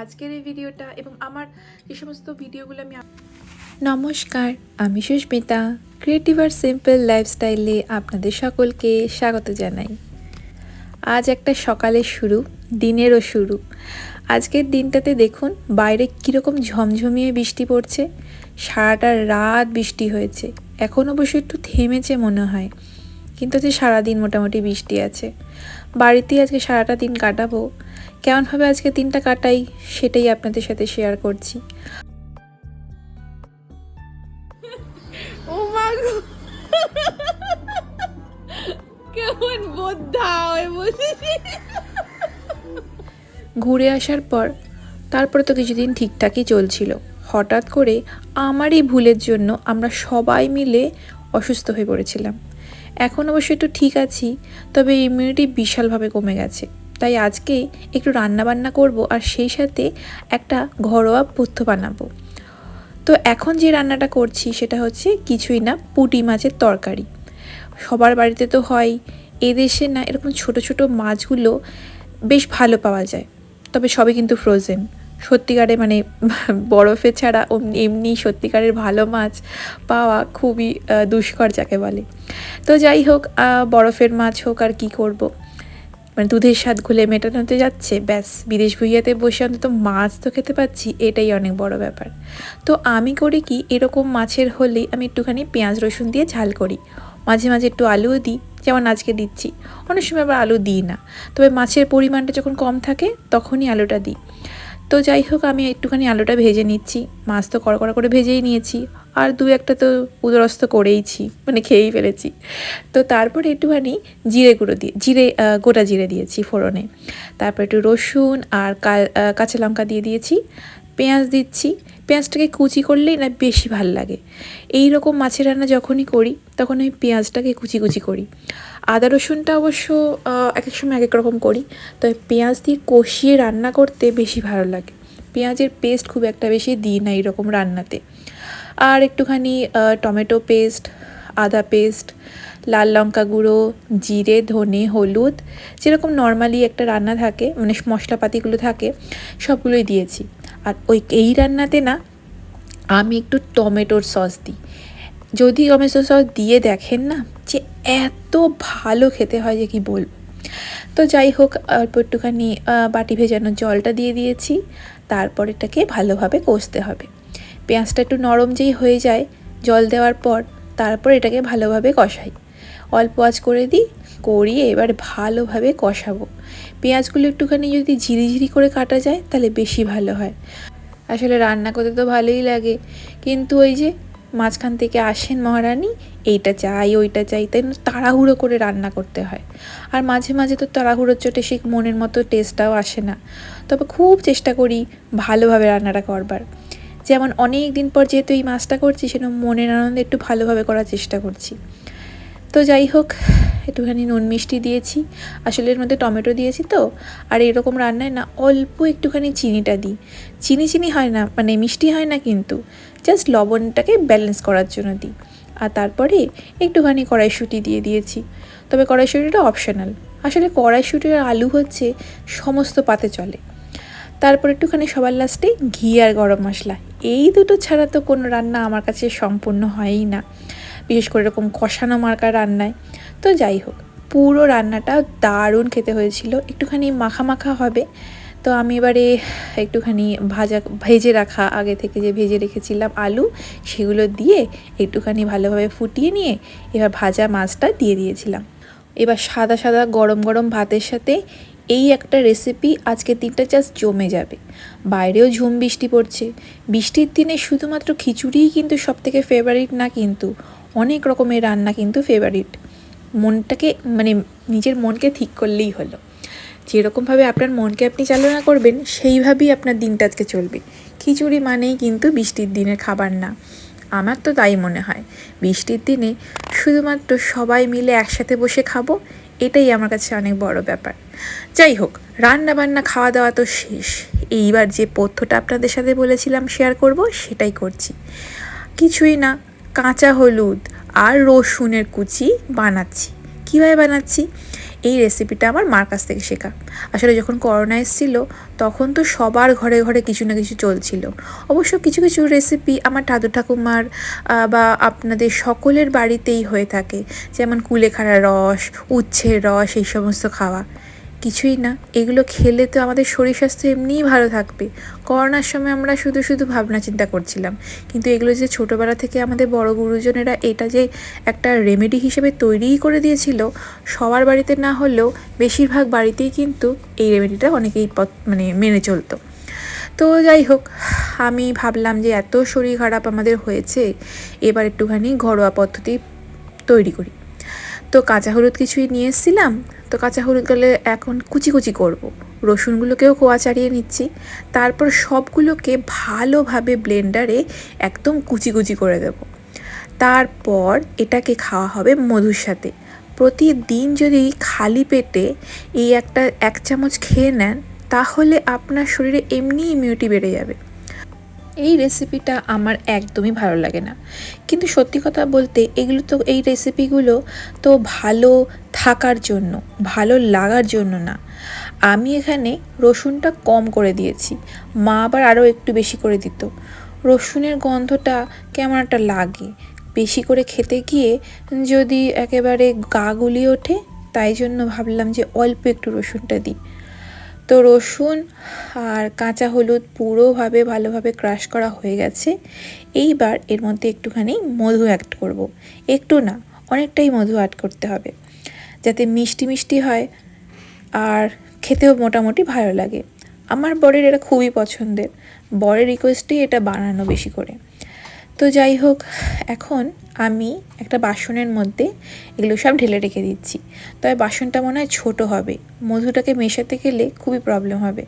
আজকের এই ভিডিওটা এবং আমার যে সমস্ত ভিডিওগুলো আমি নমস্কার, আমি সুস্মিতা ক্রিয়েটিভ আর সিম্পল লাইফস্টাইলে আপনাদের সকলকে স্বাগত জানাই। আজ একটা সকালের শুরু, দিনেরও শুরু। আজকের দিনটাতে দেখুন, বাইরে কীরকম ঝমঝমিয়ে বৃষ্টি পড়ছে, সারাটা রাত বৃষ্টি হয়েছে। এখন অবশ্য একটু থেমেছে মনে হয়, কিন্তু যে সারাদিন মোটামুটি বৃষ্টি আছে। বাড়িতেই আজকে সারাটা দিন কাটাবো কেমনভাবে আজকে দিনটা কাটাই সেটাই আপনাদের সাথে শেয়ার করছি। কেমন বোদ্ধা হয়ে বসেছি ঘুরে আসার পর তারপরে তো কিছুদিন ঠিকঠাকই চলছিল। হঠাৎ করে আমারই ভুলের জন্য আমরা সবাই মিলে অসুস্থ হয়ে পড়েছিলাম। এখন অবশ্য একটু ঠিক আছি তবে ইমিউনিটি বিশালভাবে কমে গেছে। তাই আজকে একটু রান্না বান্না করব আর সেই সাথে একটা ঘরোয়া পথ্য বানাবো। তো এখন যে রান্নাটা করছি সেটা হচ্ছে কিছুই না, পুঁটি মাছের তরকারি। সবার বাড়িতে তো হয়, এদেশে না এরকম ছোট ছোট মাছগুলো বেশ ভালো পাওয়া যায়, তবে সবই কিন্তু ফ্রোজেন সত্যিকারে মানে বরফে ছাড়া এমনি সত্যিকারের ভালো মাছ পাওয়া খুবই দুষ্কর যাকে বলে। তো যাই হোক বরফের মাছ হোক আর কি করব। মানে দুধের স্বাদ ঘুলে মেটানোতে যাচ্ছে, ব্যাস। বিদেশ ভুইয়াতে বসে অন্তত মাছ তো খেতে পাচ্ছি, এটাই অনেক বড় ব্যাপার। তো আমি করি কি, এরকম মাছের হলেই আমি একটুখানি পেঁয়াজ রসুন দিয়ে ঝাল করি। মাঝে মাঝে একটু আলুও দিই, যেমন আজকে দিচ্ছি। অনেক সময় আবার আলু দিই না। তবে মাছের পরিমাণটা যখন কম থাকে, তখনই আলুটা দিই। তো যাই হোক, আমি একটুখানি আলুটা ভেজে নিচ্ছি। মাছ তো কড়া করে ভেজেই নিয়েছি। আর দু একটা তো উদরস্ত করেইছি মানে খেয়েই ফেলেছি। তো তারপরে একটুখানি জিরে গুঁড়ো দিয়ে, জিরে গোটা জিরে দিয়েছি ফোড়নে। তারপর একটু রসুন আর কাঁচা লঙ্কা দিয়ে দিয়েছি, পেঁয়াজ দিচ্ছি। পেঁয়াজটাকে কুচি করলেই না বেশি ভালো লাগে। এই রকম মাছের রান্না যখনই করি, তখন আমি পেঁয়াজটাকে কুচি কুচি করি। আদা রসুনটা অবশ্য এক এক সময় এক এক রকম করি, তবে পেঁয়াজ দিয়ে কষিয়ে রান্না করতে বেশি ভালো লাগে। পেঁয়াজের পেস্ট খুব একটা বেশি দিই না এইরকম রান্নাতে। আর একটুখানি টমেটো পেস্ট, আদা পেস্ট, লাল লঙ্কা গুঁড়ো, জিরে, ধনে, হলুদ, যেরকম নর্মালি একটা রান্না থাকে মানে মশলাপাতিগুলো থাকে, সবগুলোই দিয়েছি। আর ওই এই রান্নাতে না, আমি একটু টমেটোর সস দিই। যদি টমেটো সস দিয়ে দেখেন না, যে এত ভালো খেতে হয় যে কি বলব। তো যাই হোক, অল্প একটুখানি বাটি ভেজানো জলটা দিয়ে দিয়েছি, তারপর এটাকে ভালোভাবে কষতে হবে। পেঁয়াজটা একটু নরম যেই হয়ে যায়, জল দেওয়ার পর তারপর এটাকে ভালোভাবে কষাই। অল্প আঁচ করে দিই, করিয়ে এবার ভালোভাবে কষাবো। পেঁয়াজগুলো একটুখানি যদি ঝিরিঝিরি করে কাটা যায়, তাহলে বেশি ভালো হয়। আসলে রান্না করতে তো ভালোই লাগে। কিন্তু ওই যে মাঝখান থেকে আসেন মহারানী, এইটা চাই, ওইটা চাই, তাই তাড়াহুড়ো করে রান্না করতে হয়। আর মাঝে মাঝে তো তাড়াহুড়োর চোটে সেই মনের মতো টেস্টটাও আসে না। তবে খুব চেষ্টা করি ভালোভাবে রান্নাটা করবার। যেমন অনেক দিন পর যেহেতু এই মাছটা করছি সেটা মনের আনন্দে একটু ভালোভাবে করার চেষ্টা করছি। তো যাই হোক, একটুখানি নুন মিষ্টি দিয়েছি। আসলে এর মধ্যে টমেটো দিয়েছি তো, আর এরকম রান্নায় না অল্প একটুখানি চিনিটা দিই। চিনি চিনি হয় না মানে মিষ্টি হয় না কিন্তু, জাস্ট লবণটাকে ব্যালেন্স করার জন্য দিই। আর তারপরে একটুখানি কড়াইশুঁটি দিয়ে দিয়েছি। তবে কড়াইশুঁটিটা অপশনাল আসলে কড়াইশুঁটির আর আলু হচ্ছে সমস্ত পাতে চলে। তারপর একটুখানি সবার লাস্টে ঘি আর গরম মশলা। এই দুটো ছাড়া তো কোনো রান্না আমার কাছে সম্পূর্ণ হয়ই না। বিশেষ করে এরকম কষানো মার্কা রান্নায়। তো যাই হোক, পুরো রান্নাটা দারুণ খেতে হয়েছিল। একটুখানি মাখা মাখা হবে। তো আমি এবারে একটুখানি ভাজা, ভেজে রাখা, আগে থেকে যে ভেজে রেখেছিলাম আলু, সেগুলো দিয়ে একটুখানি ভালোভাবে ফুটিয়ে নিয়ে এবার ভাজা মাছটা দিয়ে দিয়েছিলাম। এবার সাদা সাদা গরম গরম ভাতের সাথে এই একটা রেসিপি আজকে দিনটা জাস্ট জমে যাবে। বাইরেও ঝুম বৃষ্টি পড়ছে। বৃষ্টির দিনে শুধুমাত্র খিচুড়িই কিন্তু সব থেকে ফেভারিট না কিন্তু অনেক রকমের রান্না কিন্তু ফেভারিট মনটাকে মানে নিজের মনকে ঠিক করলেই হলো। যেরকমভাবে আপনার মনকে আপনি চালনা করবেন, সেইভাবেই আপনার দিনটা আজকে চলবে। খিচুড়ি মানেই কিন্তু বৃষ্টির দিনের খাবার না। আমার তো তাই মনে হয়। বৃষ্টির দিনে শুধুমাত্র সবাই মিলে একসাথে বসে খাব এটাই আমার কাছে অনেক বড় ব্যাপার। যাই হোক রান্না বান্না খাওয়া দাওয়া তো শেষ। এইবার যে পথ্যটা আপনাদের সাথে বলেছিলাম শেয়ার করব, সেটাই করছি। কিছুই না, কাঁচা হলুদ আর রসুনের কুচি বানাচ্ছি। কীভাবে বানাচ্ছি? এই রেসিপিটা আমার মার কাছ থেকে শেখা। আসলে যখন করোনা এসেছিল, তখন তো সবার ঘরে ঘরে কিছু না কিছু চলছিল। অবশ্য কিছু কিছু রেসিপি আমার দাদু ঠাকুমার বা আপনাদের সকলের বাড়িতেই হয়ে থাকে। যেমন কুলেখাড়া রস, উচ্ছের রস, এই সমস্ত খাওয়া। কিছুই না। এগুলো খেলে তো আমাদের শরীর স্বাস্থ্য এমনিই ভালো থাকবে। করোনার সময় আমরা শুধু শুধু ভাবনা চিন্তা করছিলাম। কিন্তু এগুলো যে ছোটোবেলা থেকে আমাদের বড় গুরুজনেরা এটা যে একটা রেমেডি হিসেবে তৈরিই করে দিয়েছিল, সবার বাড়িতে না হলেও বেশিরভাগ বাড়িতেই কিন্তু এই রেমেডিটা অনেকেই পথ- মানে মেনে চলতো। তো যাই হোক, আমি ভাবলাম যে এত শরীর খারাপ আমাদের হয়েছে, এবার একটুখানি ঘরোয়া পদ্ধতি তৈরি করি। তো কাঁচা হলুদ কিছুই নিয়ে এসেছিলাম তো কাঁচা হলুদ হলুদগুলো এখন কুচি কুচি করব। রসুনগুলোকেও কোয়া চাড়িয়ে নিচ্ছি। তারপর সবগুলোকে ভালোভাবে ব্লেন্ডারে একদম কুচি কুচি করে দেব। তারপর এটাকে খাওয়া হবে মধুর সাথে। প্রতিদিন যদি খালি পেটে এই একটা এক চামচ খেয়ে নেন, তাহলে আপনার শরীরে এমনি ইমিউনিটি বেড়ে যাবে। এই রেসিপিটা আমার একদমই ভালো লাগে না। কিন্তু সত্যি কথা বলতে এগুলো তো, এই রেসিপিগুলো তো ভালো থাকার জন্য, ভালো লাগার জন্য না। আমি এখানে রসুনটা কম করে দিয়েছি, মা আবার আরও একটু বেশি করে দিত। রসুনের গন্ধটা কেমন একটা লাগে, বেশি করে খেতে গিয়ে যদি একেবারে গা গুলিয়ে ওঠে, তাই জন্য ভাবলাম যে অল্প একটু রসুনটা দিই। তো রসুন আর কাঁচা হলুদ পুরোভাবে ভালোভাবে ক্রাশ করা হয়ে গেছে। এইবার এর মধ্যে একটুখানি মধু অ্যাড করব। একটু না, অনেকটাই মধু অ্যাড করতে হবে, যাতে মিষ্টি মিষ্টি হয় আর খেতেও মোটামুটি ভালো লাগে। আমার বরের এটা খুবই পছন্দের। বরের রিকোয়েস্টেই এটা বানানো বেশি করে। তো যাই হোক, এখন আমি একটা বাসনের মধ্যে এগুলো সব ঢেলে রেখে দিচ্ছি। তবে বাসনটা মনে হয় ছোটো হবে, মধুটাকে মেশাতে গেলে খুবই প্রবলেম হবে।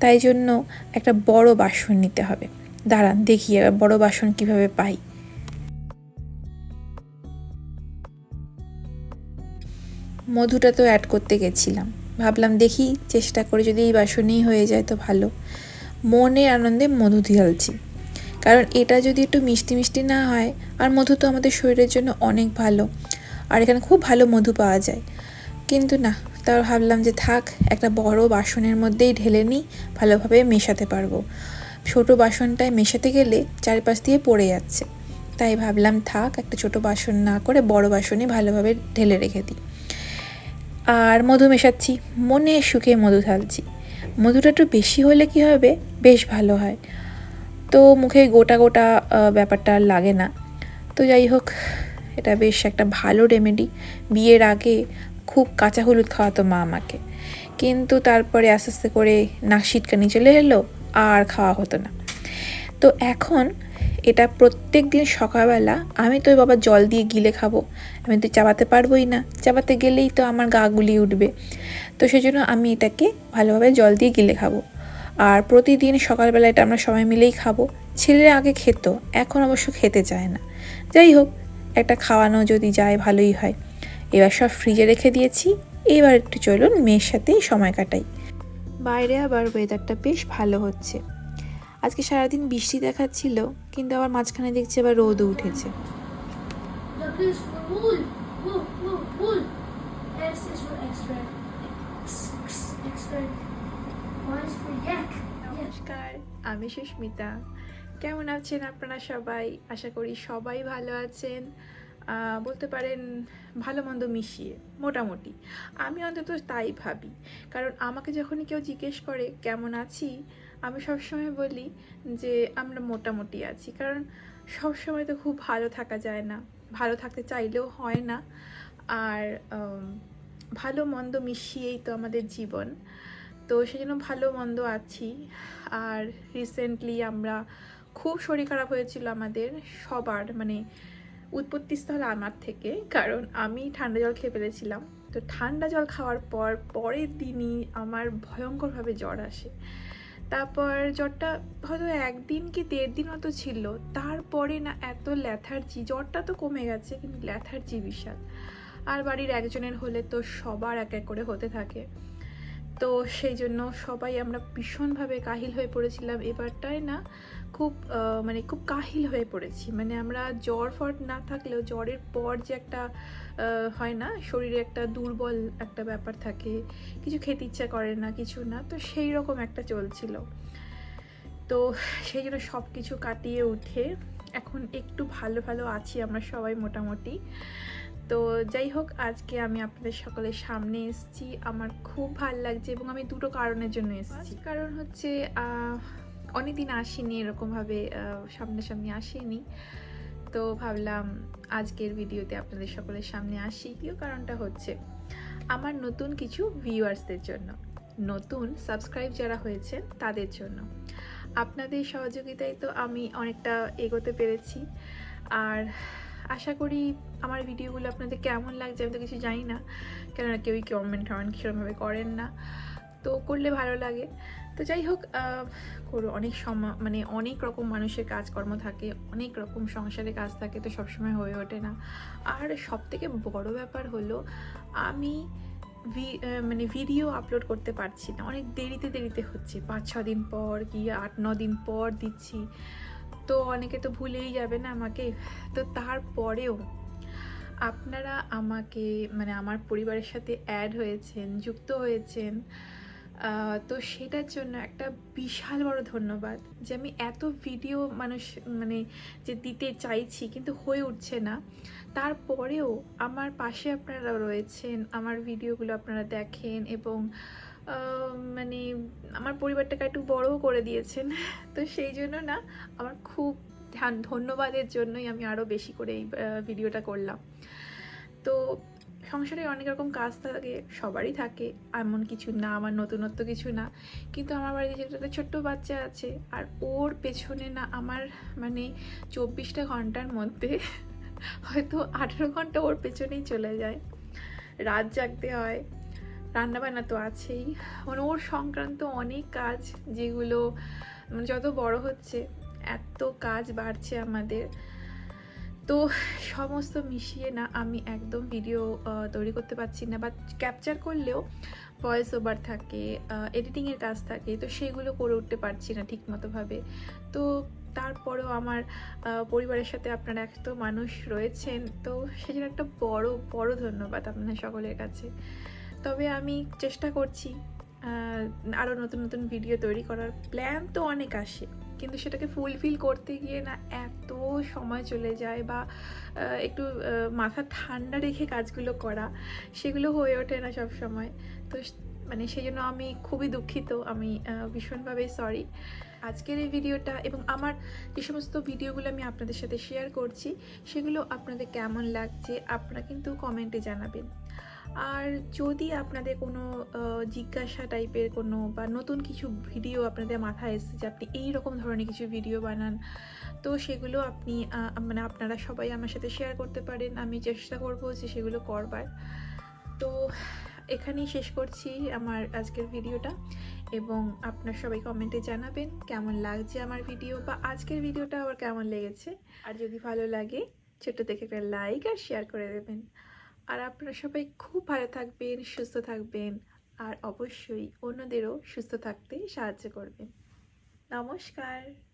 তাই জন্য একটা বড় বাসন নিতে হবে। দাঁড়ান, দেখি এবার বড় বাসন কীভাবে পাই। মধুটা তো অ্যাড করতে গেছিলাম। ভাবলাম দেখি চেষ্টা করে যদি এই বাসনেই হয়ে যায় তো ভালো। মনের আনন্দে মধু ঢালছি। কারণ এটা যদি একটু মিষ্টি মিষ্টি না হয়, আর মধু তো আমাদের শরীরের জন্য অনেক ভালো। আর এখানে খুব ভালো মধু পাওয়া যায়। কিন্তু না তার ভাবলাম যে থাক, একটা বড় বাসনের মধ্যেই ঢেলে নিই, ভালোভাবে মেশাতে পারব। ছোট বাসনটায় মেশাতে গেলে চারপাশ দিয়ে পড়ে যাচ্ছে। তাই ভাবলাম থাক, একটা ছোট বাসন না করে বড় বাসনে ভালোভাবে ঢেলে রেখে দিই। আর মধু মেশাচ্ছি, মনে সুখে মধু ঢালছি। মধুটা একটু বেশি হলে কি হবে? বেশ ভালো হয়। তো মুখে গোটা গোটা ব্যাপারটা আর লাগে না। তো যাই হোক, এটা বেশ একটা ভালো রেমেডি বিয়ের আগে খুব কাঁচা হলুদ খাওয়াতো মা আমাকে। কিন্তু তারপরে আস্তে আস্তে করে নাক শীতকানি চলে এলো, আর খাওয়া হতো না। তো এখন এটা প্রত্যেক দিন সকালবেলা আমি তো বাবা জল দিয়ে গিলে খাব। আমি তো চাবাতে পারবোই না। চাবাতে গেলেই তো আমার গা গুলিয়ে উঠবে। তো সেজন্য আমি এটাকে ভালোভাবে জল দিয়ে গিলে খাব। আর প্রতিদিন সকালবেলা এটা আমরা সবাই মিলেই খাব। ছেলেরা আগে খেত, এখন অবশ্য খেতে চায় না। যাই হোক, একটা খাওয়ানো যদি যায় ভালোই হয়। এবার সব ফ্রিজে রেখে দিয়েছি, এবার একটু চলুন মেয়ের সাথেই সময় কাটাই। বাইরে আবার ওয়েদারটা বেশ ভালো হচ্ছে। আজকে সারাদিন বৃষ্টি দেখাচ্ছিল, কিন্তু আবার মাঝখানে দেখছি আবার রোদও উঠেছে। আমি সুস্মিতা। কেমন আছেন আপনারা সবাই? আশা করি সবাই ভালো আছেন। বলতে পারেন ভালো মন্দ মিশিয়ে, মোটামুটি। আমি অন্তত তাই ভাবি। কারণ আমাকে যখনই কেউ জিজ্ঞেস করে, কেমন আছি? আমি সবসময় বলি যে, আমরা মোটামুটি আছি। কারণ সবসময় তো খুব ভালো থাকা যায় না। ভালো থাকতে চাইলেও হয় না। আর ভালো মন্দ মিশিয়েই তো আমাদের জীবন। তো সেজন্য ভালো, মন্দ আছি। আর রিসেন্টলি আমরা খুব শরীর খারাপ হয়েছিল আমাদের সবার মানে উৎপত্তিস্থল আমার থেকে, কারণ আমি ঠান্ডা জল খেয়ে ফেলেছিলাম। তো ঠান্ডা জল খাওয়ার পর, পরের দিনই আমার ভয়ঙ্করভাবে জ্বর আসে। তারপর জ্বরটা হয়তো একদিন কি দেড় দিন মতো ছিল, তারপরে না এত ল্যাথার্জি জ্বরটা তো কমে গেছে, কিন্তু ল্যাথার্জি বিশাল। আর বাড়ির একজনের হলে তো সবার এক এক করে হতে থাকে। তো সেই জন্য সবাই আমরা ভীষণভাবে কাহিল হয়ে পড়েছিলাম। এবারটায় না খুব মানে খুব কাহিল হয়ে পড়েছি। মানে আমরা জ্বর ফর না থাকলেও, জ্বরের পর যে একটা হয় না, শরীরে একটা দুর্বল একটা ব্যাপার থাকে, কিছু খেতে ইচ্ছা করে না, কিছু না, তো সেই রকম একটা চলছিল। তো সেই জন্য সব কিছু কাটিয়ে উঠে এখন একটু ভালো ভালো আছি আমরা সবাই মোটামুটি। তো যাই হোক আজকে আমি আপনাদের সকলের সামনে এসেছি। আমার খুব ভালো লাগছে এবং আমি দুটো কারণের জন্য এসেছি। কারণ হচ্ছে অনেক দিন আসিনি এরকমভাবে সামনাসামনি আসিনি। তো ভাবলাম আজকের ভিডিওতে আপনাদের সকলের সামনে আসি। দ্বিতীয় কারণটা হচ্ছে আমার নতুন কিছু ভিউয়ার্সদের জন্য নতুন সাবস্ক্রাইব যারা হয়েছে তাদের জন্য। আপনাদের সহযোগিতায় তো আমি অনেকটা এগোতে পেরেছি। আর আশা করি আমার ভিডিওগুলো আপনাদের কেমন লাগছে আমি তো কিছু জানি না। কেননা কেউই কমেন্ট টমেন্ট সেরকমভাবে করেন না। তো করলে ভালো লাগে। তো যাই হোক করো, অনেক সময় মানে অনেক রকম মানুষের কাজকর্ম থাকে, অনেক রকম সংসারে কাজ থাকে, তো সবসময় হয়ে ওঠে না। আর সব থেকে বড় ব্যাপার হলো, আমি মানে ভিডিও আপলোড করতে পারছি না। অনেক দেরিতে দেরিতে হচ্ছে। পাঁচ ছ দিন পর কি আট, ন দিন পর দিচ্ছি। তো অনেকে তো ভুলেই যাবে না আমাকে। তো তারপরেও আপনারা আমাকে মানে আমার পরিবারের সাথে অ্যাড হয়েছেন, যুক্ত হয়েছেন তো সেটার জন্য একটা বিশাল বড় ধন্যবাদ যে আমি এত ভিডিও মানুষ মানে যে দিতে চাইছি কিন্তু হয়ে উঠছে না। তারপরেও আমার পাশে আপনারা রয়েছেন, আমার ভিডিওগুলো আপনারা দেখেন এবং মানে আমার পরিবারটাকে একটু বড়ও করে দিয়েছেন। তো সেই জন্য না, আমার খুব ধ্যান, ধন্যবাদের জন্যই আমি আরও বেশি করে এই ভিডিওটা করলাম। তো সংসারে অনেক রকম কাজ থাকে, সবারই থাকে। এমন কিছু না, আমার নতুনত্ব কিছু না। কিন্তু আমার বাড়িতে যেটা ছোট্ট বাচ্চা আছে, আর ওর পেছনে না আমার মানে চব্বিশটা ঘণ্টার মধ্যে হয়তো আঠেরো ঘণ্টা ওর পেছনেই চলে যায়। রাত জাগতে হয়, রান্নাবান্না তো আছেই। মানে ওর সংক্রান্ত অনেক কাজ যেগুলো মানে যত বড় হচ্ছে, এত কাজ বাড়ছে আমাদের। তো সমস্ত মিশিয়ে না আমি একদম ভিডিও তৈরি করতে পারছি না। বা ক্যাপচার করলেও ভয়েস ওভার থাকে এডিটিংয়ের কাজ থাকে, তো সেগুলো করে উঠতে পারছি না ঠিক মতোভাবে তো তারপরেও আমার পরিবারের সাথে আপনারা এত মানুষ রয়েছেন, তো সেজন্য একটা বড় বড় ধন্যবাদ আপনাদের সকলের কাছে। তবে আমি চেষ্টা করছি আরও নতুন নতুন ভিডিও তৈরি করার। প্ল্যান তো অনেক আসে। কিন্তু সেটাকে ফুলফিল করতে গিয়ে না এত সময় চলে যায় বা একটু মাথা ঠান্ডা রেখে কাজগুলো করা, সেগুলো হয়ে ওঠে না সব সময়। তো মানে সেই জন্য আমি খুবই দুঃখিত, আমি ভীষণভাবে সরি আজকের এই ভিডিওটা এবং আমার যে সমস্ত ভিডিওগুলো আমি আপনাদের সাথে শেয়ার করছি, সেগুলো আপনাদের কেমন লাগছে, আপনারা কিন্তু কমেন্টে জানাবেন। আর যদি আপনাদের কোনো জিজ্ঞাসা টাইপের কোনো বা নতুন কিছু ভিডিও আপনাদের মাথায় এসেছে যে আপনি এই রকম ধরনের কিছু ভিডিও বানান, তো সেগুলো আপনি মানে আপনারা সবাই আমার সাথে শেয়ার করতে পারেন। আমি চেষ্টা করব যে সেগুলো করবার। তো এখানেই শেষ করছি আমার আজকের ভিডিওটা এবং আপনার সবাই কমেন্টে জানাবেন কেমন লাগছে আমার ভিডিও বা আজকের ভিডিওটা আবার কেমন লেগেছে। আর যদি ভালো লাগে, ছোট্ট থেকে একটা লাইক আর শেয়ার করে দেবেন। আর আপনারা সবাই খুব ভালো থাকবেন, সুস্থ থাকবেন আর অবশ্যই অন্যদেরও সুস্থ থাকতে সাহায্য করবেন। নমস্কার।